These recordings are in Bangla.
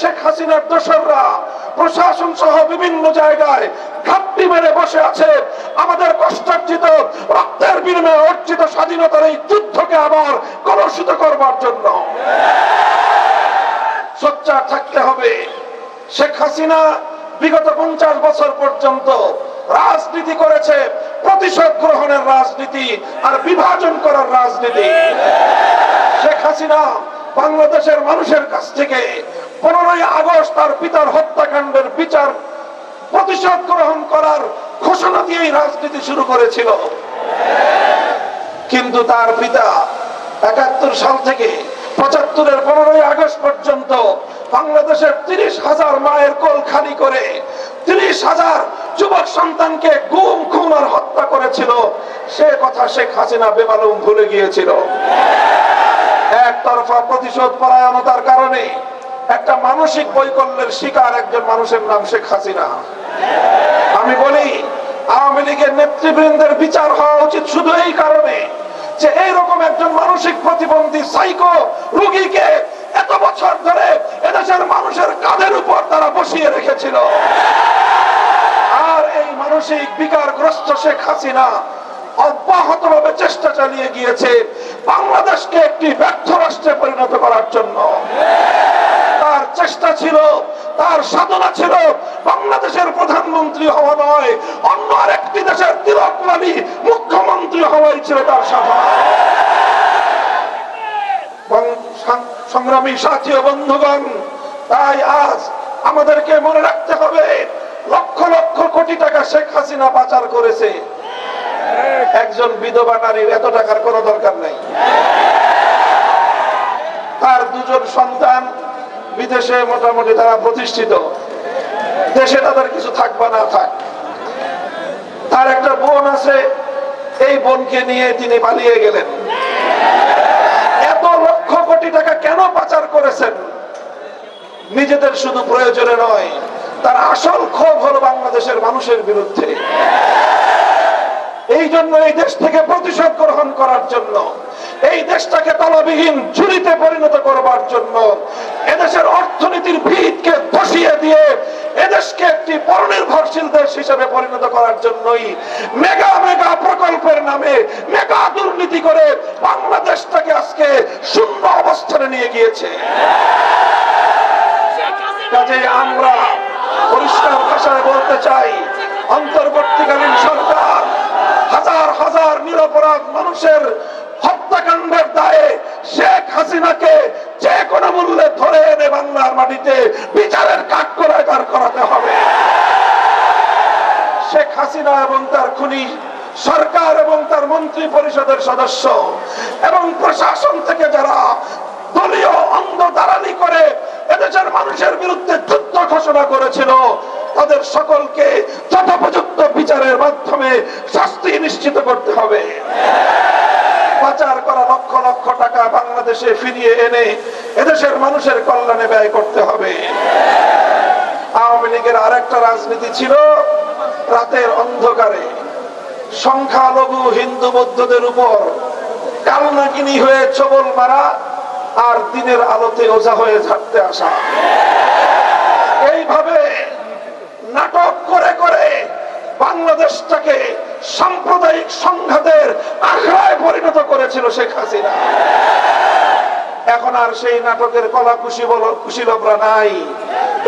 শেখ হাসিনার দোসররা প্রশাসন সহ বিভিন্ন জায়গায় ঘাপটি মেরে বসে আছে। আমাদের কষ্টার্জিত, রক্তের বিনিময়ে অর্জিত স্বাধীনতার এই যুদ্ধকে আবার কলুষিত করবার জন্য। সোচ্চার থাকতে হবে। শেখ হাসিনা বিগত পঞ্চাশ বছর পর্যন্ত রাজনীতি করেছে, প্রতিশোধ গ্রহণের রাজনীতি আর বিভাজন করার রাজনীতি। শেখ হাসিনা বাংলাদেশের মানুষের কাছ থেকে পনেরোই আগস্ট তার পিতার হত্যাকাণ্ডের বিচার প্রতিশোধ গ্রহণ করার ঘোষণা দিয়েই রাজনীতি শুরু করেছিল। কিন্তু তার পিতা একাত্তর সাল থেকে পঁচাত্তরের পনেরোই আগস্ট পর্যন্ত বাংলাদেশের তিরিশ হাজার মায়ের কোল খালি করে তিরিশ হাজার যুবক সন্তানকে গুম, খুন আর হত্যা করেছিল। সে কথা শেখ হাসিনা বেমালুম ভুলে গিয়েছিল। একতরফা প্রতিশোধ পরায়ণতার কারণে একটা মানসিক বৈকল্যের শিকার একজন মানুষের নাম শেখ হাসিনা। আমি বলি, আওয়ামী লীগের নেতৃবৃন্দের বিচার হওয়া উচিত শুধু এই কারণে যে এইরকম একজন মানসিক প্রতিবন্ধী সাইকো রোগীকে এত বছর ধরে এদেশের মানুষের কাঁধের উপর তারা বসিয়ে রেখেছিল। আর এই মানসিক বিকারগ্রস্ত শেখ হাসিনা অব্যাহতভাবে চেষ্টা চালিয়ে গিয়েছে বাংলাদেশকে একটি ব্যর্থ রাষ্ট্রে পরিণত করার জন্য। চেষ্টা ছিল, তার সাধনা ছিল, বাংলাদেশের প্রধানমন্ত্রী হওয়া নয়, অন্য আরেকটি দেশের তিলকমালী মুখ্যমন্ত্রী হওয়াই ছিল তার সাধনা। সংগ্রামী সাথী বন্ধুগণ, তাই আজ আমাদেরকে মনে রাখতে হবে, লক্ষ লক্ষ কোটি টাকা শেখ হাসিনা পাচার করেছে। একজন বিধবা নারীর এত টাকার কোনো দরকার নাই। তার দুজন সন্তান বিদেশে মোটামুটি তারা প্রতিষ্ঠিত। দেশে তাদের কিছু থাকবা না থাক। তার একটা বোন আছে, এই বোনকে নিয়ে তিনি পালিয়ে গেলেন। এত লক্ষ কোটি টাকা কেন পাচার করেছেন? নিজেদের শুধু প্রয়োজনে নয়, তার আসল ক্ষোভ হলো বাংলাদেশের মানুষের বিরুদ্ধে। এই জন্য এই দেশ থেকে প্রতিশোধ গ্রহণ করার জন্য, এই দেশটাকে তলবিহীন ঝুড়িতে পরিণত করবার জন্য এদেশের অর্থনীতির ভিতকে ধসিয়ে দিয়ে এদেশকে একটি পরনির্ভরশীল দেশ হিসেবে পরিণত করার জন্যই মেগা মেগা প্রকল্পের নামে মেগা দুর্নীতি করে বাংলাদেশটাকে আজকে শূন্য অবস্থানে নিয়ে গিয়েছে। কাজে আমরা পরিষ্কার ভাষায় বলতে চাই, অন্তর্বর্তীকালীন সরকার হাজার হাজার নিরপরাধ মানুষের হত্যাকাণ্ডের দায়ে শেখ হাসিনাকে যে কোনো মূল্যে ধরে এনে মাটিতে বিচারের কাঠ করে দাঁড় করাতে হবে। শেখ হাসিনা এবং তার খুনি, সরকার এবং তার মন্ত্রী পরিষদের সদস্য এবং প্রশাসন থেকে যারা দলীয় অন্ধ দালালি করে এদেশের মানুষের বিরুদ্ধে যুদ্ধ ঘোষণা করেছিল, তাদের সকলকে যথোপযুক্ত বিচারের মাধ্যমে শাস্তি নিশ্চিত করতে হবে। পাচার করা লক্ষ লক্ষ টাকা বাংলাদেশে ফিরিয়ে এনে এদেশের মানুষের কল্যাণে ব্যয় করতে হবে। আওয়ামী লীগের আরেকটা রাজনীতি ছিল রাতের অন্ধকারে। সংখ্যালঘু হিন্দু বৌদ্ধদের উপর কালনাকিনি হয়ে ছবল মারা আর দিনের আলোতে ওঝা হয়ে ঝাড়তে আসা। এইভাবে নাটক করে করে বাংলাদেশটাকে সাম্প্রদায়িক সংঘাতের আখড়ায় পরিণত করেছিল শেখ হাসিনা। আর সেই নাটকের কলা খুশি বলো কুশীলভরা নাই।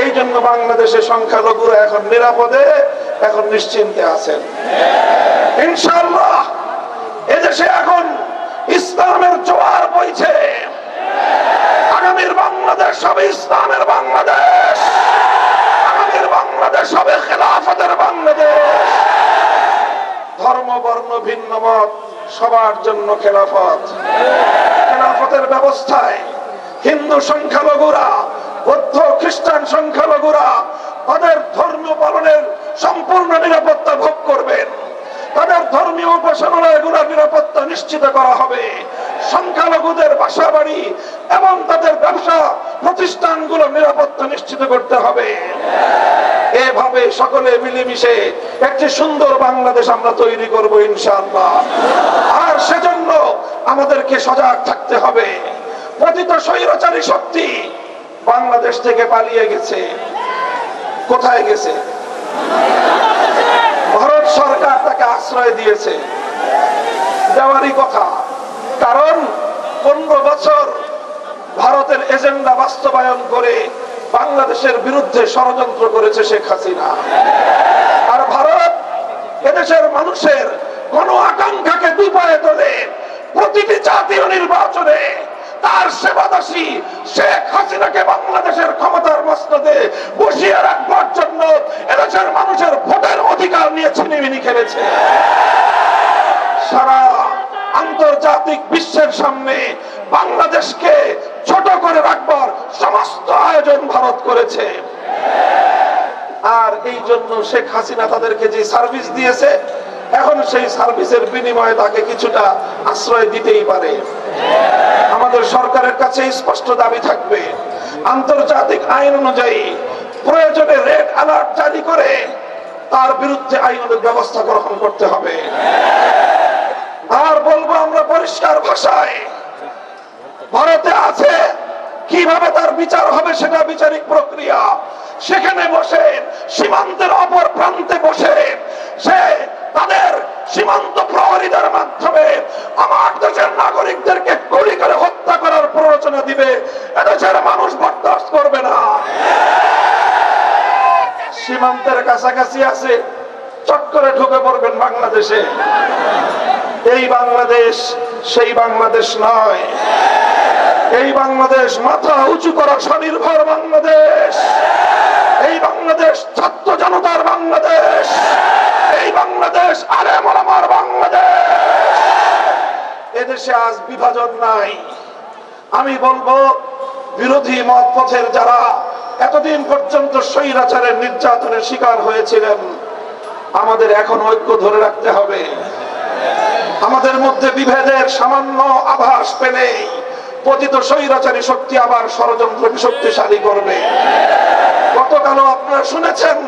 এই জন্য বাংলাদেশে সংখ্যালঘুরা এখন নিরাপদে, এখন নিশ্চিন্তে আছেন। ইনশাল্লাহ এদেশে এখন ইসলামের জোয়ার বইছে। আগামীর বাংলাদেশ হবে ইসলামের বাংলাদেশ। আগামীর বাংলাদেশ হবে খেলাফতের বাংলাদেশ। ধর্ম, বর্ণ, ভিন্ন মত, সবার জন্য খেলাফত। খেলাফতের ব্যবস্থায় হিন্দু সংখ্যালঘুরা, বৌদ্ধ, খ্রিস্টান সংখ্যালঘুরা, তাদের ধর্মীয় পালনের সম্পূর্ণ নিরাপত্তা ভোগ করবেন। তাদের ধর্মীয় উপাসনালয়গুলোর নিরাপত্তা নিশ্চিত করা হবে। সংখ্যালঘুদের বাসা বাড়ি এবং তাদের ব্যবসা প্রতিষ্ঠানগুলো নিরাপত্তা নিশ্চিত করতে হবে। এভাবে সকলে মিলেমিশে একটি সুন্দর বাংলাদেশ আমরা তৈরি করব ইনশাআল্লাহ। আর সেজন্য আমাদেরকে সজাগ থাকতে হবে। পতিত স্বৈরাচারী শক্তি বাংলাদেশ থেকে পালিয়ে গেছে। কোথায় গেছে? ভারত সরকার তাকে আশ্রয় দিয়েছে। দেওয়ারই কথা। কারণ পনেরো বছর ভারতের এজেন্ডা বাস্তবায়ন করে বাংলাদেশের বিরুদ্ধে ষড়যন্ত্র করেছে শেখ হাসিনা। আর ভারত এদেশের মানুষের কোন আকাঙ্ক্ষাকে দুপায়ে তোলে প্রতিটি জাতীয় নির্বাচনে তার সেবাদাসী শেখ হাসিনাকে বাংলাদেশের ক্ষমতার মস্তদে বসিয়ে রাখবার জন্য এদেশের মানুষের ভোটের অধিকার নিয়ে ছিনিমিনি খেলেছে। সারা আন্তর্জাতিক বিশ্বের সামনে বাংলাদেশকে ছোট করে রাখবার সমস্ত আয়োজন ভারত করেছে। আর এই জন্য শেখ হাসিনা তাদেরকে যে সার্ভিস দিয়েছে এখন সেই সার্ভিসের বিনিময়ে তাকে কিছুটা আশ্রয় দিতেই পারে। আমাদের সরকারের কাছে স্পষ্ট দাবি থাকবে, আন্তর্জাতিক আইন অনুযায়ী প্রয়োজনে রেড অ্যালার্ট জারি করে তার বিরুদ্ধে আইনের ব্যবস্থা গ্রহণ করতে হবে। আর বলব আমরা পরিষ্কার ভাষায়, ভারতে আছে, কীভাবে তার বিচার হবে সেটা বিচারিক প্রক্রিয়া। সেখানে বসে সীমান্তের অপর প্রান্তে বসে সে তাদের সীমান্ত প্রহরীদের মাধ্যমে আমার দেশের নাগরিকদেরকে গুলি করে হত্যা করার প্ররোচনা দিবে। এদেশের মানুষ বরদাস্ত করবে না। সীমান্তের কাছাকাছি আছে, চট করে ঢুকে পড়বেন বাংলাদেশে। এই বাংলাদেশ সেই বাংলাদেশ নয়। এই বাংলাদেশ মাথা উঁচু করা স্বনির্ভর বাংলাদেশ। এই বাংলাদেশ ছাত্র জনতার বাংলাদেশ। বাংলাদেশ, আরে আমার বাংলাদেশ। এদেশে আজ বিভাজন নাই। আমি বলব, বিরোধী মত পথের যারা এতদিন পর্যন্ত স্বৈরাচারের নির্যাতনের শিকার হয়েছিলেন, আমাদের এখন ঐক্য ধরে রাখতে হবে। আমাদের মধ্যে বিভেদের সামান্য আভাস পেলেই পতিত স্বৈরাচারী শক্তি আবার ষড়যন্ত্রকে শক্তিশালী করবে। গতকালও আপনারা শুনেছেন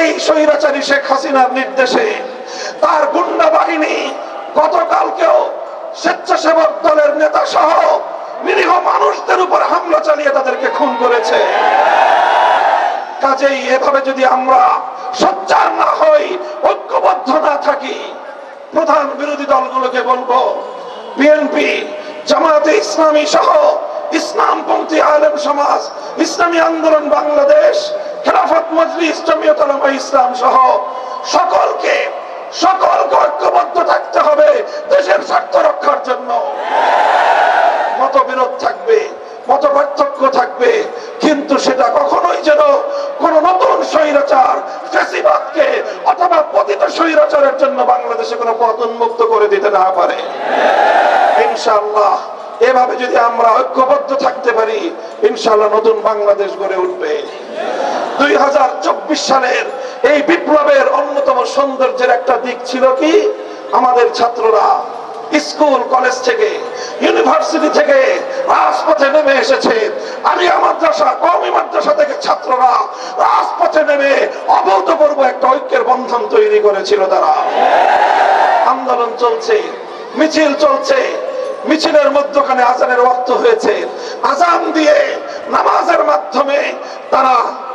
এই স্বৈরাচারী শেখ হাসিনার নির্দেশে তার গুন্ডা বাহিনী গতকালকেও স্বেচ্ছাসেবক দলের নেতা সহ নিরীহ মানুষদের উপর হামলা চালিয়ে তাদেরকে খুন করেছে। কাজেই এভাবে যদি আমরা না হই, ঐক্যবদ্ধ না থাকি, প্রধান বিরোধী দলগুলোকে বলব, বিএনপি, জামায়াতে ইসলামী সহ ইসলামপন্থী আলেম সমাজ, ইসলামী আন্দোলন বাংলাদেশ মজলিস জমিয়ত ইসলাম সহ সকলকে সকলকে ঐক্যবদ্ধ থাকতে হবে দেশের স্বার্থ রক্ষার জন্য। মতবিরোধ থাকবে, মত পার্থক্য থাকবে, কিন্তু সেটা কখনোই যেন কোন নতুন স্বৈরাচার ফেসিবাদকে অথবা পতিত স্বৈরাচারের জন্য বাংলাদেশে কোনো পথ উন্মুক্ত করে দিতে না পারে। ইনশাআল্লাহ, এভাবে যদি আমরা ঐক্যবদ্ধ থাকতে পারি, ইনশাআল্লাহ নতুন বাংলাদেশ গড়ে উঠবে। দুই হাজার চব্বিশ সালের এই বিপ্লবের অন্যতম সৌন্দর্যের একটা দিক ছিল কি? আমাদের ছাত্ররা স্কুল, কলেজ থেকে, ইউনিভার্সিটি থেকে রাজপথে নেমে এসেছে। আলিয়া মাদ্রাসা, কওমি মাদ্রাসা থেকে ছাত্ররা রাজপথে নেমে অভূতপূর্ব একটা ঐক্যের বন্ধন তৈরি করেছিল তারা। আন্দোলন চলছে, মিছিল চলছে, মিছিলের মধ্যখানে আজানের অর্থ হয়েছে। আজান দিয়ে নামাজের মাধ্যমে তারা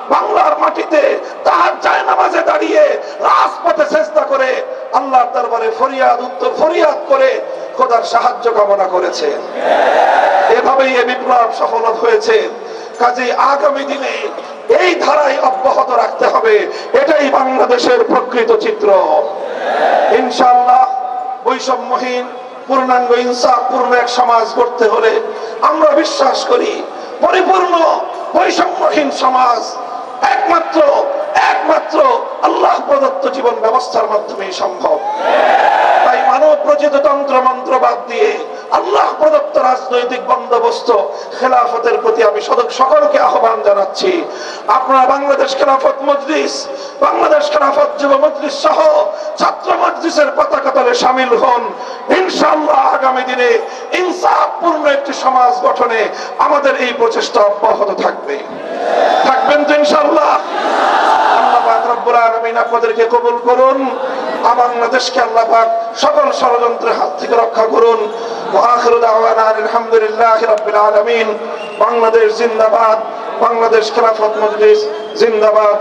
বাংলার মাটিতে তাহার যায় নামাজে দাঁড়িয়ে রাজপথে চেষ্টা করে আল্লাহর দরবারে ফরিয়াদ উত্তর ফরিয়াদ করে খোদার সাহায্য কামনা করেছে। এভাবেই এ বিপ্লব সফল হয়েছে। কাজে আগামী দিনে এই ধারায় অব্যাহত রাখতে হবে। এটাই বাংলাদেশের প্রকৃত চিত্র। ইনশাল্লাহ বৈষম্যহীন, পূর্ণাঙ্গ ইনসাফপূর্ণ এক সমাজ গড়তে হলে আমরা বিশ্বাস করি, পরিপূর্ণ বৈষম্যহীন সমাজ একমাত্র একমাত্র আল্লাহ প্রদত্ত জীবন ব্যবস্থার মাধ্যমে সম্ভব। তাই প্রচিত তন্ত্র মন্ত্র বাদ দিয়ে আল্লাহ প্রদত্ত রাজনৈতিক বন্দোবস্ত খেলাফতের প্রতি আমি সকলকে আহ্বান জানাচ্ছি। আপনারা বাংলাদেশ খেলাফত মজলিস, বাংলাদেশ খেলাফত যুব মজলিস সহ ছাত্র মজলিসের পতাকা তলে সামিল হন। আগামী দিনে ইনসাফপূর্ণ একটি সমাজ গঠনে আমাদের এই প্রচেষ্টা অব্যাহত থাকবে। থাকবেন তো ইনশাআল্লাহ। আল্লাহ রব্বুল আপনাদেরকে কবুল করুন। বাংলাদেশকে আল্লাহ পাক সকল ষড়যন্ত্রের হাত থেকে রক্ষা করুন। ওয়াখিরু দাওয়ানা আলহামদুলিল্লাহি বাংলাদেশ জিন্দাবাদ। বাংলাদেশ খেলাফত মজলিস জিন্দাবাদ।